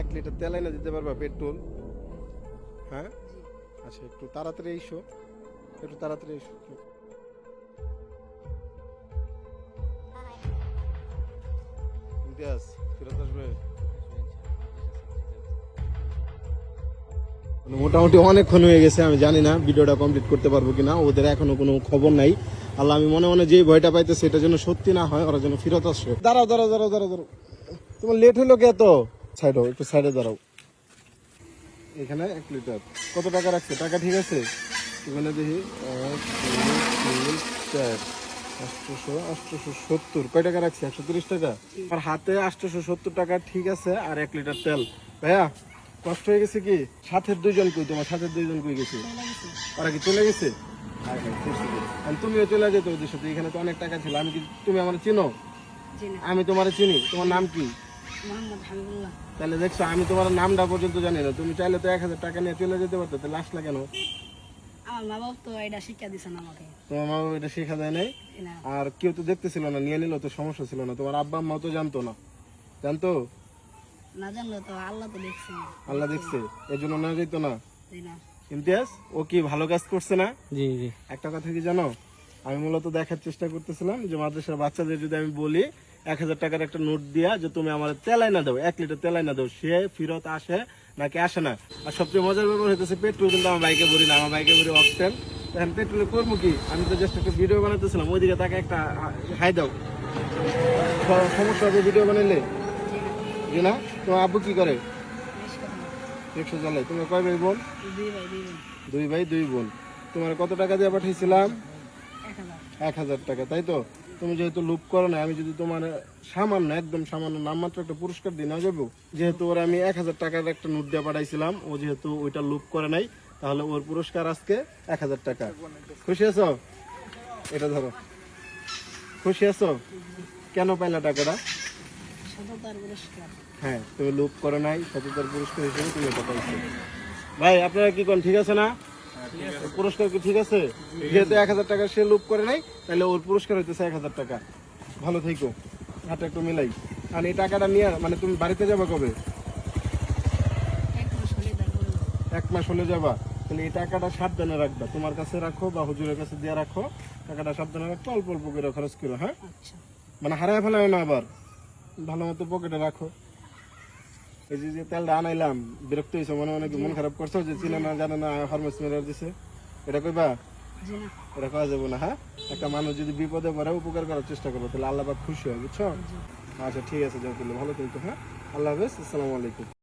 এক লিটার তেল এনে দিতে পারবা পেট্রোল। হ্যাঁ? আচ্ছা একটু তাড়াতাড়ি এসো। একটু তাড়াতাড়ি এসো। ইমতিয়াজ ফেরত আসবে? মানে মোটামুটি অনেকক্ষণ হয়ে গেছে আমি জানি না ভিডিওটা কমপ্লিট করতে পারব কিনা ওদের এখনও কোনো খবর নাই। আল্লাহ আমি মনে মনে যেই ভয়টা পাইতেছি এটা যেন সত্যি না হয় ওরা যেন ফেরত আসে। দাঁড়াও দাঁড়াও দাঁড়াও দাঁড়াও দাঁড়াও। তোমার লেট হলো কে এত? সাইড হও একটু সাইডে দাঁড়াও। এখানে এক লিটার। কত টাকা রাখছে? টাকা ঠিক আছে? এখানে দেখি চার আটশোশো আটশোশো সত্তর। কয় টাকা রাখছে? একশো তিরিশ টাকা? আর হাতে আটশোশো সত্তর টাকা ঠিক আছে আর এক লিটার তেল। ভাইয়া কষ্ট হয়ে গেছে কি? সাথের দুইজন কই তোমার? সাথের দুইজন কই গেছে? ওরা কি চলে গেছে? আর তুমিও চলে যেত ওদের সাথে। এখানে তো অনেক টাকা ছিল। আমি কি তুমি আমার চিনো। আমি তোমার চিনি। তোমার নাম কি? তাহলে দেখছ আমি তোমার নামটা পর্যন্ত জানি না। তুমি চাইলে তো এক হাজার টাকা নিয়ে চলে যেতে পারতো তাহলে আসলা কেন আমার মা বাবা তো এটা শিক্ষা দিছেন আমাকে। তোমার মা বাবা এটা শেখা যায় নাই? না। আর কেউ তো দেখতেছিল না নিয়ে নিল তো সমস্যা ছিল না। তোমার আব্বা আম্মাও তো জানতো না। জানতো? না জানলে তো আল্লাহ তো দেখছে। আল্লাহ দেখছে এর জন্য না যেত না? জি না। ইমতিয়াজ ও কি ভালো কাজ করছে না? জি জি। একটা কথা কি জানো? আমি মূলত দেখার চেষ্টা করতেছিলাম যে মাদ্রাসার বাচ্চাদের যদি আমি বলি এক হাজার টাকার একটা নোট দিয়া যে তুমি আমার তেলাই না দাও এক লিটার তেলাই না দাও সে ফিরত আসে নাকি আসে না। আর সবচেয়ে মজার ব্যাপার হইতেছে পেট্রোল কিন্তু আমার বাইকে ভরি না আমার বাইকে ভরি অকটেন এখন পেট্রোলে করব কি? আমি তো জাস্ট একটা ভিডিও বানাতেছিলাম ওইদিকে তাকে একটা হাই দাও। সমস্যা হবে ভিডিও বানাইলে? যে না? তোমার আব্বু কি করে। রিক্সা চালায়। তুমি কয় ভাই বোন? দুই ভাই দুই বোন। তোমার কত টাকা দিয়ে পাঠিয়েছিলাম এক হাজার টাকা তাই তো? তুমি যেহেতু লুপ করো না আমি যদি তোমার সামান্য একদম সামান্য নামমাত্র একটা পুরস্কার দিই না যাব যেহেতু ওর আমি এক হাজার টাকার একটা নোট দিয়ে পাঠাইছিলাম ও যেহেতু ওইটা লুপ করে নাই তাহলে ওর পুরস্কার আজকে এক হাজার টাকা। খুশি আছো? এটা ধরো। খুশি আছো? কেন পাইলা টাকাটা? হ্যাঁ তুমি লুপ করো নাই সততার পুরস্কার হিসেবে তুমি এটা পাইছো। ভাই আপনারা কি কোন ঠিক আছে না? পুরস্কার কি ঠিক আছে? যেহেতু এক হাজার টাকা সে লুপ করে নাই তাহলে ওর পুরস্কার হইতেছে এক হাজার টাকা। ভালো থেকো হাতে একটু মিলাই। আর এই টাকাটা নিয়ে মানে তুমি বাড়িতে যাবে কবে? এক মাস হলে যাবা। তাহলে এই টাকাটা সাবধানে রাখবা। তোমার কাছে রাখো বা হুজুরের কাছে দিয়ে রাখো। টাকাটা সাবধানে রাখো অল্প অল্প করে খরচ করো হ্যাঁ? আচ্ছা। মানে হারায় ফেলায় না আবার। ভালো মতো পকেটে রাখো। এই যে যে তেলটা আনাইলাম বিরক্ত হয়েছে মনে অনেক মন খারাপ করছ যে ছিল না জানে না হরমোস মেরার দিছে? এটা কইবা? এটা করা যাব না হ্যাঁ? একটা মানুষ যদি বিপদে পড়ে উপকার করার চেষ্টা করব তাহলে আল্লাহ খুশি হয় বুঝছ? আচ্ছা ঠিক আছে যাও তাহলে ভালো থাকো হ্যাঁ? আল্লাহ হাফেজ আসসালামু আলাইকুম।